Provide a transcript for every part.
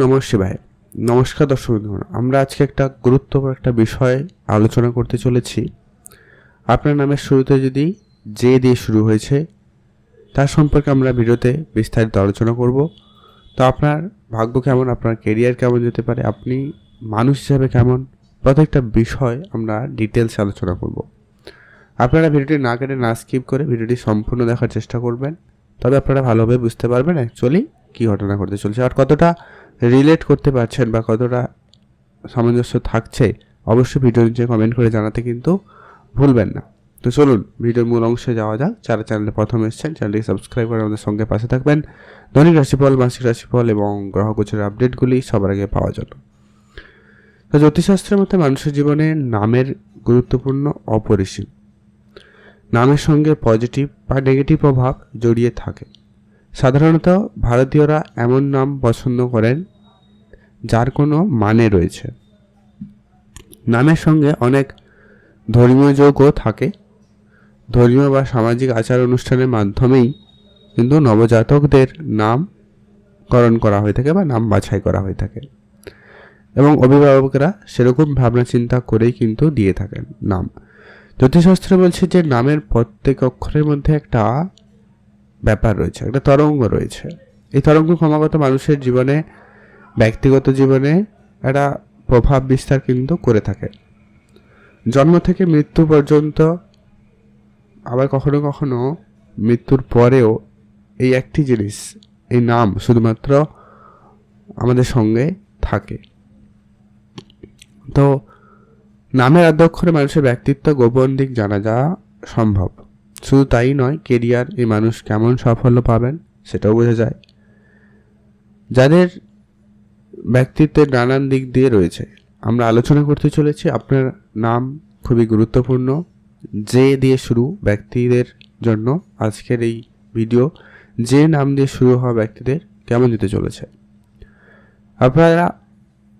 নমঃ শিবায়। নমস্কার দর্শক আমরা আজকে একটা গুরুত্বপূর্ণ একটা বিষয় আলোচনা করতে চলেছি। আপনার নামের শুরুতে যদি যে দিয়ে শুরু হয়েছে, তার সম্পর্কে আমরা ভিডিওতে বিস্তারিত আলোচনা করব। তো আপনার ভাগ্য কেমন? আপনার কেরিয়ার কেমন যেতে পারে? আপনি মানুষ হিসাবে কেমন? প্রত্যেকটা বিষয় আমরা ডিটেলস আলোচনা করব। আপনারা ভিডিওটি না কেটে, না স্কিপ করে ভিডিওটি সম্পূর্ণ দেখার চেষ্টা করবেন। তবে আপনারা ভালোভাবে বুঝতে পারবেন অ্যাকচুয়ালি কী ঘটনা ঘটতে চলছে আর কতটা রিলেট করতে পারছেন বা কতটা সামঞ্জস্য থাকছে, অবশ্যই ভিডিও নিচে কমেন্ট করে জানাতে কিন্তু ভুলবেন না। তো চলুন, ভিডিওর মূল অংশে যাওয়া যাক। যারা চ্যানেলে প্রথম এসেছেন চ্যানেলটি সাবস্ক্রাইব করে আমাদের সঙ্গে পাশে থাকবেন। দৈনিক রাশিফল, মাসিক রাশিফল এবং গ্রহগোচরের আপডেটগুলি সবার আগে পাওয়ার জন্য। তো জ্যোতিষশাস্ত্রের মধ্যে মানুষের জীবনে নামের গুরুত্বপূর্ণ অপরিসীম। নামের সঙ্গে পজিটিভ বা নেগেটিভ প্রভাব জড়িয়ে থাকে। সাধারণত ভারতীয়রা এমন নাম পছন্দ করেন যার কোনো মানে রয়েছে। নামের সঙ্গে অনেক ধর্মীয় যোগও থাকে। ধর্মীয় বা সামাজিক আচার অনুষ্ঠানের মাধ্যমেই কিন্তু নবজাতকদের নামকরণ করা হয়ে থাকে বা নাম বাছাই করা হয়ে থাকে। এবং অভিভাবকরা সেরকম ভাবনা চিন্তা করেই কিন্তু দিয়ে থাকেন নাম। জ্যোতিষশাস্ত্র বলছে যে নামের প্রত্যেক অক্ষরের মধ্যে একটা ব্যাপার রয়েছে, একটা তরঙ্গ রয়েছে। এই তরঙ্গ ক্রমাগত মানুষের জীবনে ব্যক্তিগত জীবনে একটা প্রভাব বিস্তার কিন্তু করে থাকে। জন্ম থেকে মৃত্যু পর্যন্ত আবার কখনো কখনো মৃত্যুর পরেও এই একটি জিনিস, এই নাম শুধুমাত্র আমাদের সঙ্গে থাকে। তো নামের আদ্যক্ষরে মানুষের ব্যক্তিত্ব গোপন দিক জানা যাওয়া সম্ভব। শুধু তাই নয়, কেরিয়ার এই মানুষ কেমন সাফল্য পাবেন সেটাও বোঝা যায়। যাদের ব্যক্তিত্বের নানান দিক দিয়ে রয়েছে। আমরা আলোচনা করতে চলেছি আপনার নাম খুবই গুরুত্বপূর্ণ। যে দিয়ে শুরু ব্যক্তিদের জন্য আজকের এই ভিডিও, যে নাম দিয়ে শুরু হওয়া ব্যক্তিদের কেমন যেতে চলেছে? আপনারা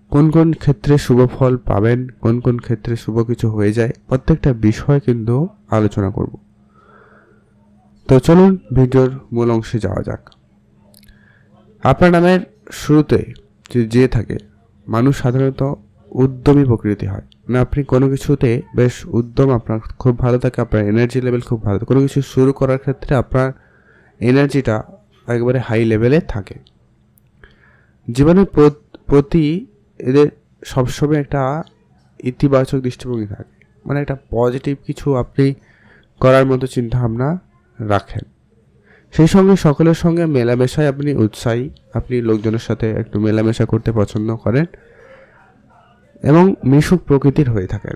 কোন কোন ক্ষেত্রে শুভ ফল পাবেন, কোন কোন ক্ষেত্রে শুভ কিছু হয়ে যায়, প্রত্যেকটা বিষয় কিন্তু আলোচনা করব। তো চলুন ভিডিওর মূল অংশে যাওয়া যাক। আপনার নামের শুরুতে যদি যে থাকে। মানুষ সাধারণত উদ্যমী প্রকৃতি হয়। মানে আপনি কোনো কিছুতে বেশ উদ্যম, আপনার খুব ভালো থাকে, আপনার এনার্জি লেভেল খুব ভালো থাকে। কোনো কিছু শুরু করার ক্ষেত্রে আপনার এনার্জিটা একেবারে হাই লেভেলে থাকে। জীবনের প্রতি এদের সবসময় একটা ইতিবাচক দৃষ্টিভঙ্গি থাকে। মানে একটা পজিটিভ কিছু আপনি করার মতো চিন্তাভাবনা রাখেন। সেই সঙ্গে সকলের সঙ্গে মেলামেশায় আপনি উৎসাহী, আপনি লোকজনের সাথে একটু মেলামেশা করতে পছন্দ করেন এবং মিশুক প্রকৃতির হয়ে থাকেন।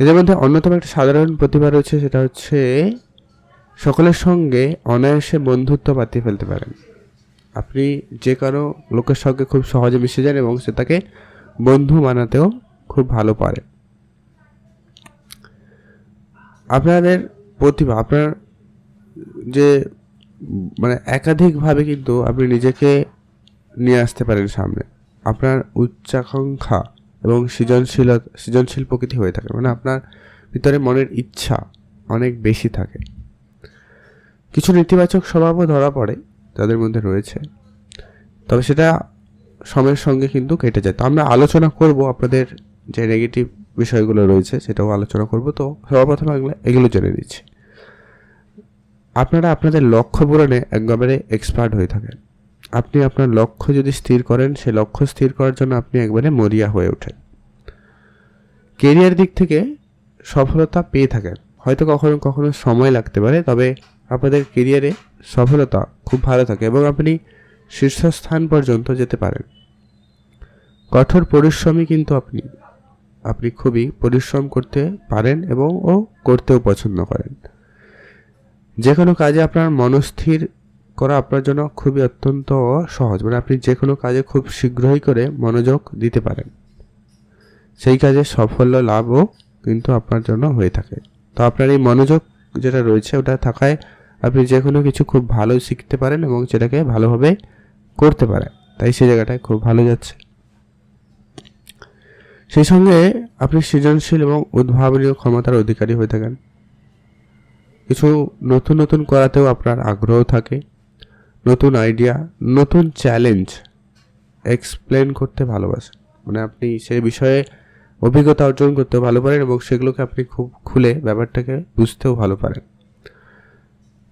এদের মধ্যে অন্যতম একটা সাধারণ প্রতিভা রয়েছে, সেটা হচ্ছে সকলের সঙ্গে অনায়াসে বন্ধুত্ব পাতিয়ে ফেলতে পারেন। আপনি যে কারও লোকের সঙ্গে খুব সহজে মিশে যান এবং সে তাকে বন্ধু বানাতেও খুব ভালো পারে। আপনাদের প্রতিভা, আপনার যে মানে একাধিকভাবে কিন্তু আপনি নিজেকে নিয়ে আসতে পারেন সামনে। আপনার উচ্চাকাঙ্ক্ষা এবং সৃজনশীল সৃজনশীল প্রকৃতি হয়ে থাকে। মানে আপনার ভিতরে মনের ইচ্ছা অনেক বেশি থাকে। কিছু নেতিবাচক স্বভাবও ধরা পড়ে তাদের মধ্যে রয়েছে। তবে সেটা সময়ের সঙ্গে কিন্তু কেটে যায়। তো আমরা আলোচনা করব আপনাদের যে নেগেটিভ বিষয়গুলো রয়েছে, সেটাও আলোচনা করব। তো সর্বপ্রথম এগুলো এগুলো জেনে নিচ্ছি। আপনারা আপনাদের লক্ষ্য পূরণে একবারে এক্সপার্ট হয়ে থাকেন। আপনি আপনার লক্ষ্য যদি স্থির করেন, সে লক্ষ্য স্থির করার জন্য আপনি একবারে মরিয়া হয়ে ওঠেন। কেরিয়ার দিক থেকে সফলতা পেয়ে থাকেন। হয়তো কখনো কখনো সময় লাগতে পারে, তবে আপনাদের কেরিয়ারে সফলতা খুব ভালো থাকে এবং আপনি শীর্ষস্থান পর্যন্ত যেতে পারেন। কঠোর পরিশ্রমী কিন্তু আপনি আপনি খুবই পরিশ্রম করতে পারেন এবং ও করতেও পছন্দ করেন। যে কোনো কাজে আপনার মনস্থির করা আপনার জন্য খুবই অত্যন্ত সহজ। মানে আপনি যে কোনো কাজে খুব শীঘ্রই করে মনোযোগ দিতে পারেন। সেই কাজে সাফল্য লাভও কিন্তু আপনার জন্য হয়ে থাকে। তো আপনার এই মনোযোগ যেটা রয়েছে ওটা থাকায় আপনি যে কোনো কিছু খুব ভালো শিখতে পারেন এবং সেটাকে ভালোভাবে করতে পারেন। তাই সেই জায়গাটায় খুব ভালো যাচ্ছে। সেই সঙ্গে আপনি সৃজনশীল এবং উদ্ভাবনীয় ক্ষমতার অধিকারী হয়ে থাকেন। কিছু নতুন নতুন করাতেও আপনার আগ্রহ থাকে, নতুন আইডিয়া নতুন চ্যালেঞ্জ এক্সপ্লেন করতে ভালোবাসেন। মানে আপনি সেই বিষয়ে অভিজ্ঞতা অর্জন করতেও ভালো পারেন এবং সেগুলোকে আপনি খুব খুলে ব্যাপারটাকে বুঝতেও ভালো পারেন।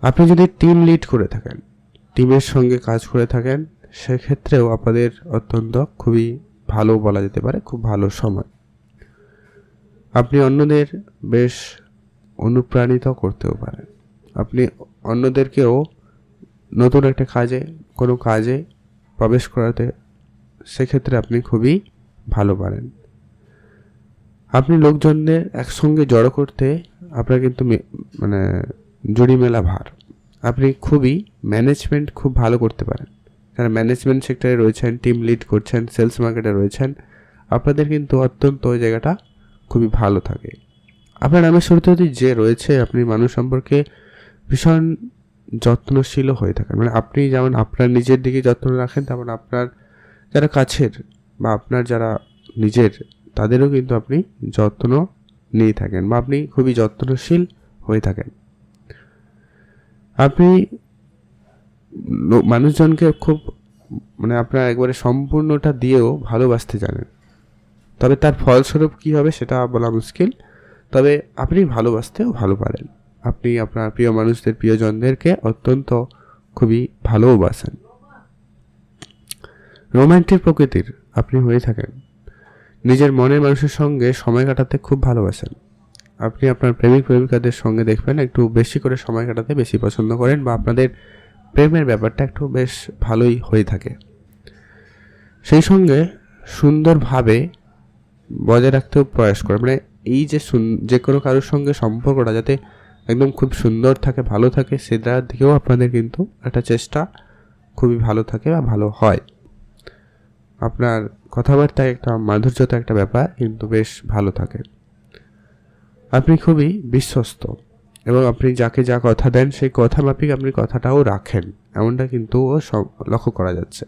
আপনি যদি টিম লিড করে থাকেন টিমের সঙ্গে কাজ করে থাকেন, সেক্ষেত্রেও আপনাদের অত্যন্ত খুবই ভালো বলা যেতে পারে, খুব ভালো সময়। আপনি অন্যদের বেশ অনুপ্রাণিত করতেও পারেন আপনি অন্যদেরকেও নতুন একটা কাজে, কোনো কাজে প্রবেশ করাতে সেক্ষেত্রে আপনি খুবই ভালো পারেন। আপনি লোকজনদের একসঙ্গে জড়ো করতে আপনার কিন্তু মানে জুড়ি মেলা ভার। আপনি খুবই ম্যানেজমেন্ট খুব ভালো করতে পারেন। যারা ম্যানেজমেন্ট সেক্টরে রয়েছেন টিম লিড করছেন সেলস মার্কেটে রয়েছেন, আপনাদের কিন্তু অত্যন্ত ওই জায়গাটা খুবই ভালো থাকে। আপনার নামের শুরুতে যদি যে রয়েছে, আপনি মানুষ সম্পর্কে ভীষণ যত্নশীলও হয়ে থাকেন। মানে আপনি যেমন আপনার নিজের দিকে যত্ন রাখেন, তেমন আপনার যারা কাছের বা আপনার যারা নিজের, তাদেরও কিন্তু আপনি যত্ন নিয়ে থাকেন বা আপনি খুবই যত্নশীল হয়ে থাকেন। আপনি মানুষজনকে খুব মানে আপনার একবারে সম্পূর্ণটা দিয়েও ভালোবাসতে জানেন। তবে তার ফলস্বরূপ কী হবে সেটা বলা মুশকিল। তবে আপনি ভালোবাসতেও ভালো পারেন আপনি আপনার প্রিয় মানুষদের, প্রিয়জনদেরকে অত্যন্ত খুবই ভালোবাসেন রোমান্টিক প্রকৃতির আপনি হয়ে থাকেন। নিজের মনের মানুষের সঙ্গে সময় কাটাতে খুব ভালোবাসেন। আপনি আপনার প্রেমিক, প্রেমিকাদের সঙ্গে দেখবেন, একটু বেশি করে সময় কাটাতে বেশি পছন্দ করেন বা আপনাদের প্রেমের ব্যাপারটা একটু বেশ ভালোই হয়ে থাকে। সেই সঙ্গে সুন্দরভাবে বজায় রাখতেও প্রয়াস করে মানে এই যে যে কোনো কারোর সঙ্গে সম্পর্কটা যাতে একদম খুব সুন্দর থাকে, ভালো থাকে সেটার দিকেও আপনাদের কিন্তু একটা চেষ্টা খুবই ভালো থাকে বা ভালো হয়। আপনার কথাবার্তায় একটা মাধুর্যতা একটা ব্যাপার, কিন্তু বেশ ভালো থাকে। আপনি খুবই বিশ্বস্ত এবং আপনি যাকে যা কথা দেন, সেই কথা মাফিক আপনি কথাটাও রাখেন। এমনটা কিন্তু লক্ষ্য করা যাচ্ছে।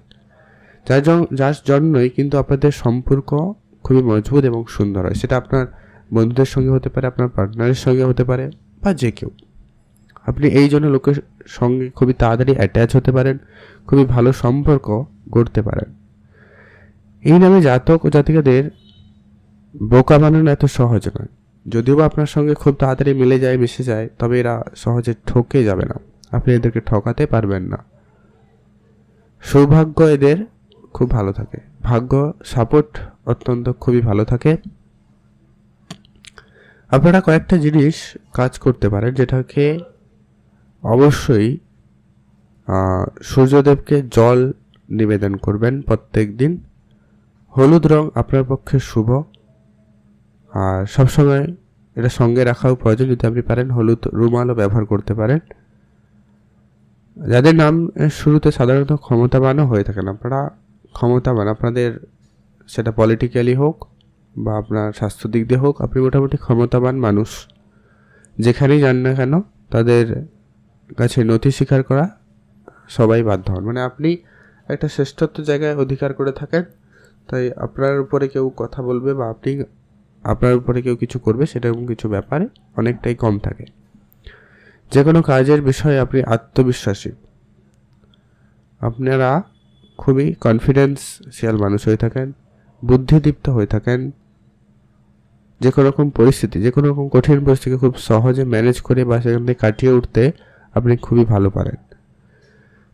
যার যার জন্যই কিন্তু আপনাদের সম্পর্ক খুবই মজবুত এবং সুন্দর হয়। সেটা আপনার বন্ধুদের সঙ্গে হতে পারে, আপনার পার্টনারের সঙ্গে হতে পারে, বা যে কেউ। আপনি এই জন্য লোকের সঙ্গে খুবই তাড়াতাড়ি অ্যাটাচ হতে পারেন, খুবই ভালো সম্পর্ক গড়তে পারেন। এই নামে জাতক ও জাতিকাদের বোকা বানানো এত সহজ নয়। যদিও আপনার সঙ্গে খুব তাড়াতাড়ি মিলে যায়, মিশে যায়, তবে এরা সহজে ঠকে যাবে না। আপনি এদেরকে ঠকাতে পারবেন না। সৌভাগ্য এদের খুব ভালো থাকে। ভাগ্য সাপোর্ট অত্যন্ত খুবই ভালো থাকে। আপনারা কয়েকটা জিনিস কাজ করতে পারেন, যেটাকে অবশ্যই সূর্যদেবকে জল নিবেদন করবেন প্রত্যেক দিন। হলুদ রং আপনার পক্ষে শুভ। আর সবসময় এটা সঙ্গে রাখাও প্রয়োজন, যদি আপনি পারেন হলুদ রুমালও ব্যবহার করতে পারেন। যাদের নাম শুরুতে সাধারণত ক্ষমতাবানও হয়ে থাকেন, আপনারা ক্ষমতাবান, আপনাদের সেটা পলিটিক্যালি হোক বা আপনার স্বাস্থ্য দিক দিয়ে হোক, আপনি মোটামুটি ক্ষমতাবান মানুষ। যেখানেই যান না কেন, তাদের কাছে নথি স্বীকার করা সবাই বাধ্য হন। মানে আপনি একটা শ্রেষ্ঠত্ব জায়গায় অধিকার করে থাকেন, তাই আপনার উপরে কেউ কথা বলবে বা আপনি আপনার উপরে কেউ কিছু করবে সেরকম কিছু ব্যাপারে অনেকটাই কম থাকে। যে কোনো কাজের বিষয়ে আপনি আত্মবিশ্বাসী। আপনারা খুবই কনফিডেন্সিয়াল মানুষ হয়ে থাকেন, বুদ্ধিদীপ্ত হয়ে থাকেন যে কোনো রকম পরিস্থিতি যে কোনো রকম কঠিন পরিস্থিতিকে খুব সহজে ম্যানেজ করে বা সেখান থেকে কাটিয়ে উঠতে আপনি খুবই ভালো পারেন।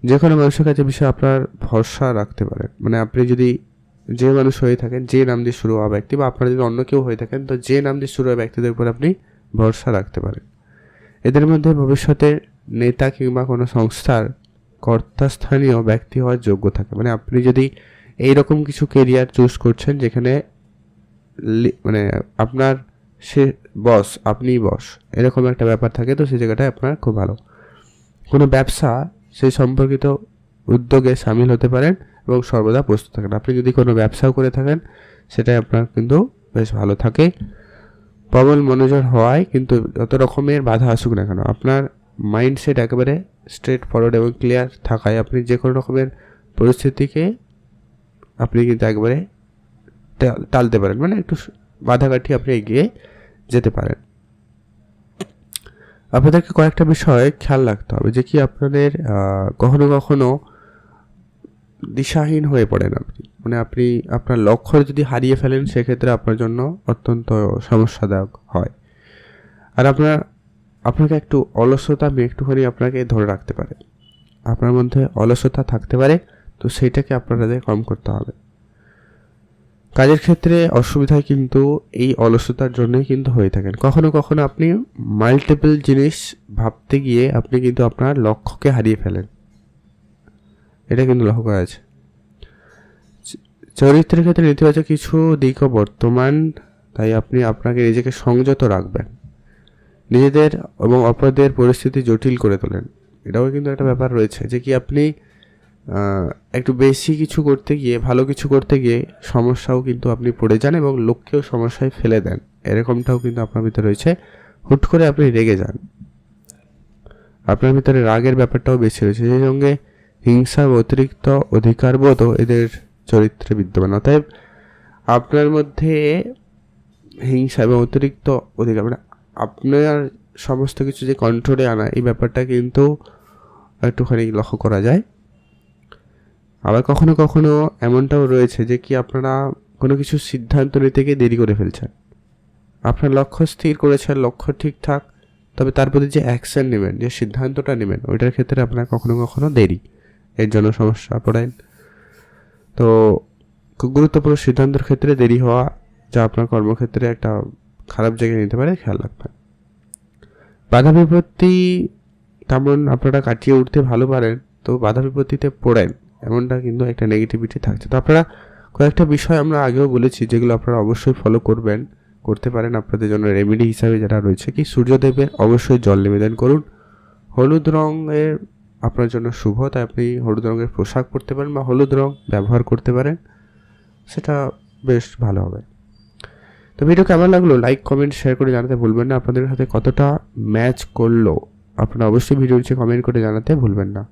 যে কোনো মানুষের কাছে বিষয়ে আপনার ভরসা রাখতে পারেন। মানে আপনি যদি যে মানুষ হয়ে থাকেন, যে নাম দিয়ে শুরু হওয়া ব্যক্তি বা আপনারা যদি অন্য কেউ হয়ে থাকেন, তো যে নাম দিয়ে শুরু হওয়া ব্যক্তিদের উপর আপনি ভরসা রাখতে পারেন। এদের মধ্যে ভবিষ্যতে নেতা কিংবা কোনো সংস্থার কর্তাস্থানীয় ব্যক্তি হওয়ার যোগ্য থাকে। মানে আপনি যদি এই রকম কিছু কেরিয়ার চুজ করছেন, যেখানে মানে আপনার সে বস, আপনিই বস, এরকম একটা ব্যাপার থাকে, তো সেই জায়গাটায় আপনার খুব ভালো। কোনো ব্যবসা সেই সম্পর্কিত উদ্যোগে সামিল হতে পারেন এবং সর্বদা প্রস্তুত থাকেন। আপনি যদি কোনো ব্যবসাও করে থাকেন, সেটাই আপনার কিন্তু বেশ ভালো থাকে। প্রবল মনোযোগ হওয়ায় কিন্তু যত রকমের বাধা আসুক না কেন, আপনার মাইন্ডসেট একেবারে স্ট্রেট ফরওয়ার্ড এবং ক্লিয়ার থাকায় আপনি যে কোনো রকমের পরিস্থিতিকে আপনি কিন্তু একবারে টালতে পারেন। মানে একটু স- বাধা কাটিয়ে আপনি এগিয়ে যেতে পারেন। আপনাদেরকে কয়েকটা বিষয় খেয়াল রাখতে হবে যে কি আপনাদের কখনো কখনো দিশাহীন হয়ে পড়েন আপনি। মানে আপনি আপনার লক্ষ্য যদি হারিয়ে ফেলেন, সেক্ষেত্রে আপনার জন্য অত্যন্ত সমস্যাদায়ক হয়। আর আপনার, আপনাকে একটু অলসতা আমি একটুখানি আপনাকে ধরে রাখতে পারে। আপনার মধ্যে অলসতা থাকতে পারে, তো সেইটাকে আপনাদের কম করতে হবে। কাজের ক্ষেত্রে অসুবিধায় কিন্তু এই অলসতার জন্যই কিন্তু হয়ে থাকেন। কখনো কখনো আপনি মাল্টিপল জিনিস ভাবতে গিয়ে আপনি কিন্তু আপনার লক্ষ্যকে হারিয়ে ফেলেন। এটা কিন্তু লক্ষ্য করা আছে চরিত্রের ক্ষেত্রে নেতিবাচক কিছু দিকও বর্তমান, তাই আপনি আপনাকে নিজেকে সংযত রাখবেন। নিজেদের এবং অপরদের পরিস্থিতি জটিল করে তোলেন। এটাও কিন্তু একটা ব্যাপার রয়েছে যে কি আপনি একটু বেশি কিছু করতে গিয়ে, ভালো কিছু করতে গিয়ে সমস্যাও কিন্তু আপনি পড়ে যান এবং লোককেও সমস্যায় ফেলে দেন। এরকমটাও কিন্তু আপনার ভিতরে রয়েছে। হুট করে আপনি রেগে যান। আপনার ভিতরে রাগের ব্যাপারটাও বেশি রয়েছে। সেই সঙ্গে হিংসা অতিরিক্ত অধিকারবোধও এদের চরিত্রে বিদ্যমান। অতএব আপনার মধ্যে হিংসা এবং অতিরিক্ত অধিকার মানে আপনার সমস্ত কিছু যে কন্ট্রোলে আনা, এই ব্যাপারটা কিন্তু একটুখানি লক্ষ্য করা যায়। আবার কখনো কখনো এমনটাও রয়েছে যে কি আপনারা কোনো কিছু সিদ্ধান্ত নিতে গিয়ে দেরি করে ফেলছেন। আপনার লক্ষ্য স্থির করেছেন, লক্ষ্য ঠিকঠাক তবে তার প্রতি যে অ্যাকশন নেবেন, যে সিদ্ধান্তটা নেবেন, ওইটার ক্ষেত্রে আপনার কখনো কখনো দেরি। এর জন্য সমস্যা পড়েন। তো খুব গুরুত্বপূর্ণ সিদ্ধান্তের ক্ষেত্রে দেরি হওয়া যা আপনার কর্মক্ষেত্রে একটা খারাপ জায়গায় নিতে পারে, খেয়াল রাখবেন। বাধা বিপত্তি তেমন আপনারা কাটিয়ে উঠতে ভালো পারেন, তো বাধা বিপত্তিতে পড়েন। এমনটা কিন্তু একটা নেগেটিভিটি থাকছে। তো আপনারা কয়েকটা বিষয় আমরা আগেও বলেছি, যেগুলো আপনারা অবশ্যই ফলো করবেন, করতে পারেন আপনাদের জন্য রেমেডি হিসাবে যেটা রয়েছে কি, সূর্যদেবের অবশ্যই জল নিবেদন করুন। হলুদ রঙের আপনার জন্য শুভ, তাই আপনি হলুদ রঙের পোশাক পরতে পারেন বা হলুদ রং ব্যবহার করতে পারেন, সেটা বেশ ভালো হবে। তো ভিডিও কেমন লাগল? লাইক কমেন্ট শেয়ার করে জানাতে ভুলবেন না। আপনাদের সাথে কতটা ম্যাচ করল, আপনারা অবশ্যই ভিডিও নিচে কমেন্ট করে জানাতে ভুলবেন না।